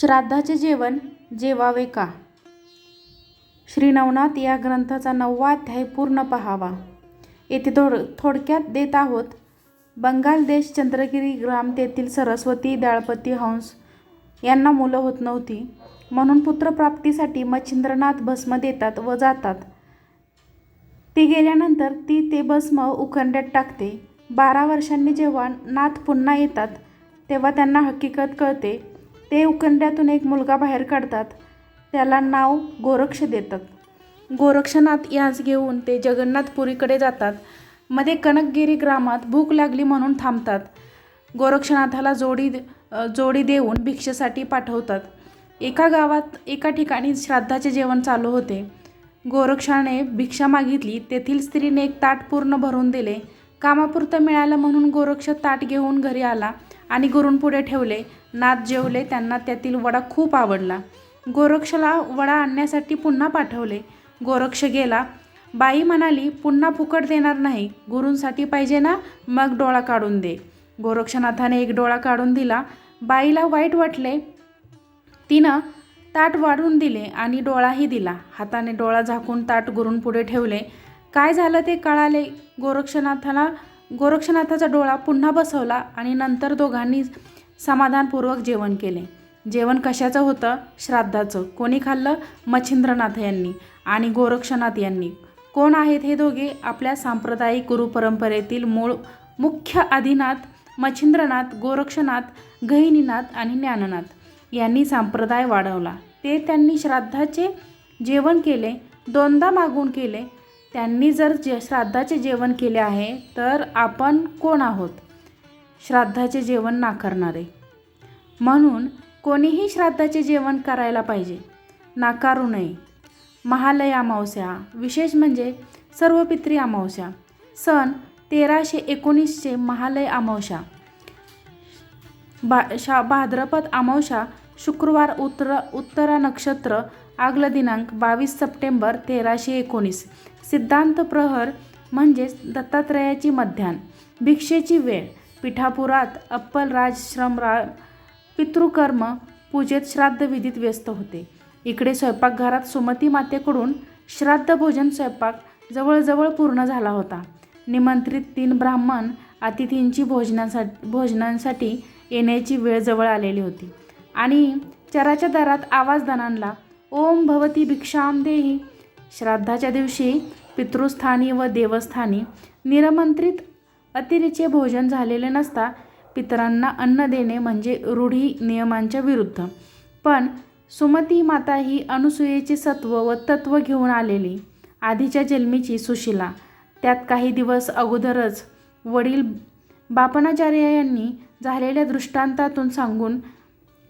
श्राद्धाचे जेवण जेवावे का? श्री नवनाथ या ग्रंथाचा नववा अध्याय पूर्ण पहावा. येथे थोड थोडक्यात देत आहोत बंगाल देश चंद्रगिरी ग्राम तेथील सरस्वती दळपती हंस यांना मुलं होत नव्हती. म्हणून पुत्रप्राप्तीसाठी मच्छिंद्रनाथ भस्म देतात व जातात. ती गेल्यानंतर ती ते भस्म उखंड्यात टाकते. बारा वर्षांनी जेव्हा नाथ पुन्हा येतात तेव्हा त्यांना हकीकत कळते. ते उखंड्यातून एक मुलगा बाहेर काढतात. त्याला नाव गोरक्ष देतात. गोरक्षनाथ यास घेऊन ते जगन्नाथपुरीकडे जातात. मध्ये कनकगिरी ग्रामात भूक लागली म्हणून थांबतात. गोरक्षनाथाला जोडी जोडी देऊन भिक्षेसाठी पाठवतात. एका गावात एका ठिकाणी श्राद्धाचे जेवण चालू होते. गोरक्षाने भिक्षा मागितली तेथील स्त्रीने एक ताट पूर्ण भरून दिले. कामापुरतं मिळालं म्हणून गोरक्ष ताट घेऊन घरी आला. आणि गुरूंपुढे ठेवले. नाथ जेवले त्यांना त्यातील वडा खूप आवडला. गोरक्षला वडा आणण्यासाठी पुन्हा पाठवले. गोरक्ष गेला. बाई म्हणाली पुन्हा फुकट देणार नाही. गुरूंसाठी पाहिजे ना? मग डोळा काढून दे. गोरक्षनाथाने एक डोळा काढून दिला. बाईला वाईट वाटले. तिनं ताट वाढून दिले आणि डोळाही दिला. हाताने डोळा झाकून ताट गुरूंपुढे ठेवले. काय झालं ते कळाले? गोरक्षनाथाला गोरक्षनाथाचा डोळा पुन्हा बसवला आणि नंतर दोघांनी समाधानपूर्वक जेवण केले. जेवण कशाचं होतं? श्राद्धाचं. कोणी खाल्लं? मच्छिंद्रनाथ यांनी आणि गोरक्षनाथ यांनी. कोण आहेत हे दोघे? आपल्या सांप्रदायिक गुरुपरंपरेतील मूळ मुख्य आदिनाथ मच्छिंद्रनाथ गोरक्षनाथ गहिनीनाथ आणि ज्ञाननाथ यांनी संप्रदाय वाढवला. ते त्यांनी श्राद्धाचे जेवण केले दोनदा मागून केले त्यांनी जर जे श्राद्धाचे जेवण केले आहे तर आपण कोण आहोत? श्राद्धाचे जेवण नाकारणारे. म्हणून कोणीही श्राद्धाचे जेवण करायला पाहिजे. नाकारू नये. महालय अमावस्या विशेष म्हणजे सर्व पित्री अमावस्या. सन तेराशे एकोणीसचे महालय अमावस्या. बा शा भाद्रपद अमावस्या शुक्रवार उत्तर उत्तरा नक्षत्र आगला दिनांक बावीस सप्टेंबर तेराशे एकोणीस. सिद्धांत प्रहर म्हणजेच दत्तात्रयाची मध्यान. भिक्षेची वेळ. पिठापुरात अप्पल राजश्रमरा पितृकर्म पूजेत श्राद्धविधीत व्यस्त होते. इकडे स्वयंपाकघरात सुमती मातेकडून श्राद्ध भोजन स्वयंपाक जवळजवळ पूर्ण झाला होता. निमंत्रित तीन ब्राह्मण अतिथींची भोजनासाठी भोजनांसाठी येण्याची वेळ जवळ आलेली होती. आणि चराच्या दारात आवाज ओम भवती भिक्षाम देही। श्राद्धाच्या दिवशी पितृस्थानी व देवस्थानी निरमंत्रित अतिरेचे भोजन झालेले नसता पितरांना अन्न देणे म्हणजे रूढी नियमांच्या विरुद्ध. पण सुमती माता ही अनुसूयेचे सत्व व तत्व घेऊन आलेली. आधीच्या जन्मीची सुशिला. त्यात काही दिवस अगोदरच वडील बापनाचार्य यांनी झालेल्या दृष्टांतातून सांगून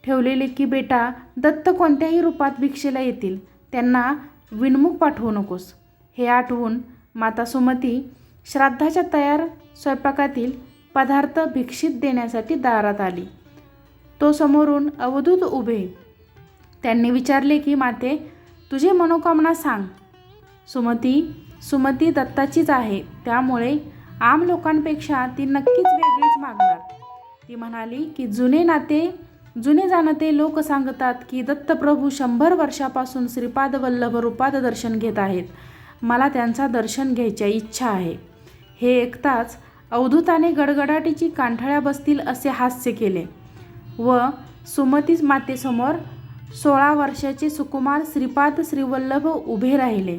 ठेवलेले की बेटा दत्त कोणत्याही रूपात भिक्षेला येतील त्यांना विनमुख पाठवू नकोस. हे आठवून माता सुमती श्राद्धाच्या तयार स्वयंपाकातील पदार्थ भिक्षित देण्यासाठी दारात आली. तो समोरून अवधूत उभे. त्यांनी विचारले की माते तुझे मनोकामना सांग. सुमती सुमती दत्ताचीच आहे त्यामुळे आम लोकांपेक्षा ती नक्कीच वेगळीच मागणार. ती म्हणाली की जुने नाते जुने जाणते लोक सांगतात की दत्तप्रभू शंभर वर्षापासून श्रीपाद वल्लभ रूपात दर्शन घेत आहेत. मला त्यांचा दर्शन घ्यायची इच्छा आहे. हे ऐकताच अवधूताने गडगडाटीची कांठळ्या बसतील असे हास्य केले. व सुमतीच मातेसमोर सोळा वर्षाचे सुकुमार श्रीपाद श्रीवल्लभ उभे राहिले.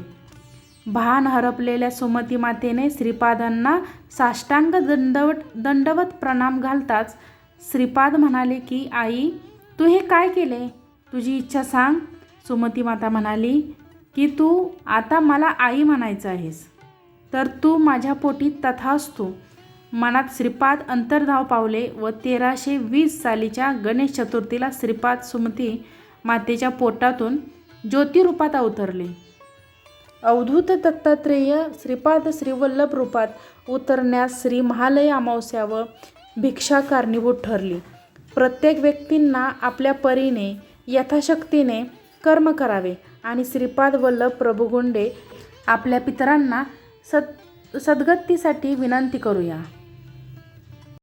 भान हरपलेल्या सुमती मातेने श्रीपादांना साष्टांग दंडवट दंडवत प्रणाम घालताच श्रीपाद म्हणाले की आई तू हे काय केले? तुझी इच्छा सांग. सुमती माता म्हणाली की तू आता मला आई म्हणायचं आहेस. तर तू माझ्या पोटी तथा असतो मनात श्रीपाद अंतर्धाव पावले व तेराशे वीस सालीच्या गणेश चतुर्थीला श्रीपाद सुमती मातेच्या पोटातून ज्योतिरूपात अवतरले. अवधूत दत्तात्रेय श्रीपाद श्रीवल्लभ रूपात उतरण्यास श्री महालय अमावस्या व भिक्षा कारणीभूत ठरली. प्रत्येक व्यक्तींना आपल्या परीने यथाशक्तीने कर्म करावे आणि श्रीपाद वल्लभ प्रभुगुंडे आपल्या पितरांना सद सद्गतीसाठी विनंती करूया.